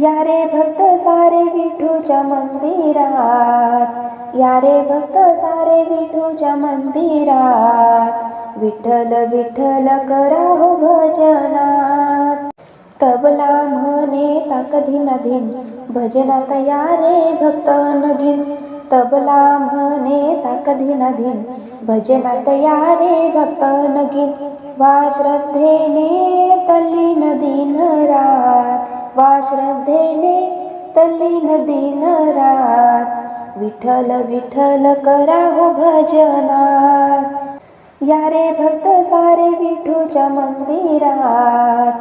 या रे भक्त सारे विठूच्या मंदिरात. या रे भक्त सारे विठूच्या मंदिरात. विठ्ठल विठ्ठल करा हो भजनात. तबला म्हणे ताकधीन धीन भजनात या रे भक्त नगीन. तबला म्हणे ताकधीन धीन भजनात या रे भक्त नगीन. वा श्रद्धेने तल्लीन दिन रात. वा श्रद्धेने तल्लीन दिन रात. विठ्ठल विठ्ठल करा हो भजनात. या रे भक्त सारे विठूच्या मंदिरात.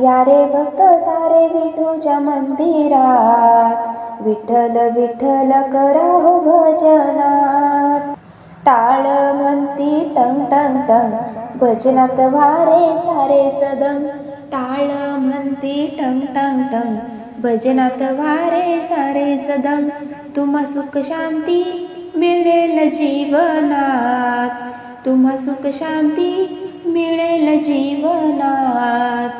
या रे भक्त सारे विठूच्या मंदिरात. विठ्ठल विठ्ठल करा हो भजनात. टाळ म्हणती टंग टंग टंग. भजनात वारे सारे दंग टाळ म्हणती टंग टंग टंग भजनात वारे सारे जदन. तुम्हा सुख शांती मिळेल जीवनात. तुम्हा सुख शांती मिळेल जीवनात.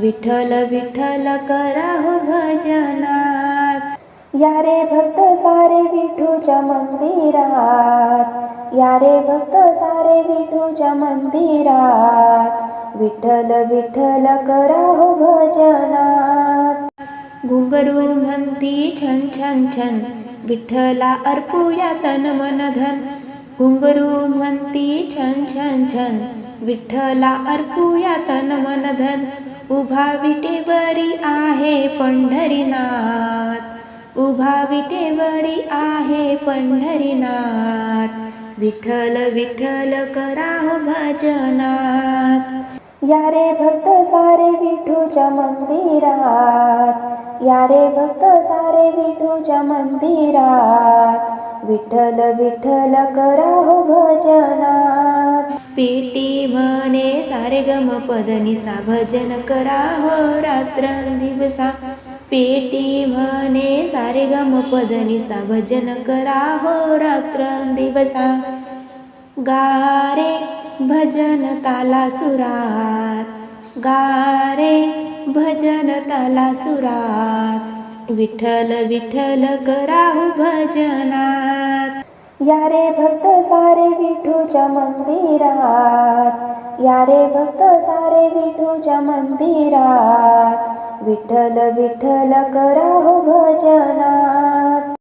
विठ्ठल विठ्ठल करा हो भजनात. या रे भक्त सारे विठूच्या मंदिरात. या रे भक्त सारे विठूच्या मंदिरात. विठ्ठल विठ्ठल करा हो भजनात. घुंगरू म्हणती छन छन छन विठ्ठला अर्पूया तन मन धन. घुंगरू म्हणती छन छन छन विठ्ठला अर्पूया तन मन धन. उभा विटेवरी आहे पंढरीनाथ. उभा विटेवरी आहे पंढरीनाथ. विठ्ठल विठ्ठल करा हो भजनात. या रे भक्त सारे विठूच्या मंदिरात. या रे भक्त सारे विठूच्या मंदिरात. विठ्ठल विठ्ठल करा हो भजनात. पेटी म्हणे सारे गम पदनी सा भजन करा हो रात्रंदिवसा. पेटी म्हणे सारे गम पदनी सा भजन करा हो रात्रंदिवसा. गारे भजन ताला सुरात. गारे भजन ताला सुरात. विठ्ठल विठ्ठल कराहू भजनात. या रे भक्त सारे विठूच्या मंदिरात. या रे भक्त सारे विठूच्या मंदिरात. विठ्ठल विठ्ठल कराहू भजनात.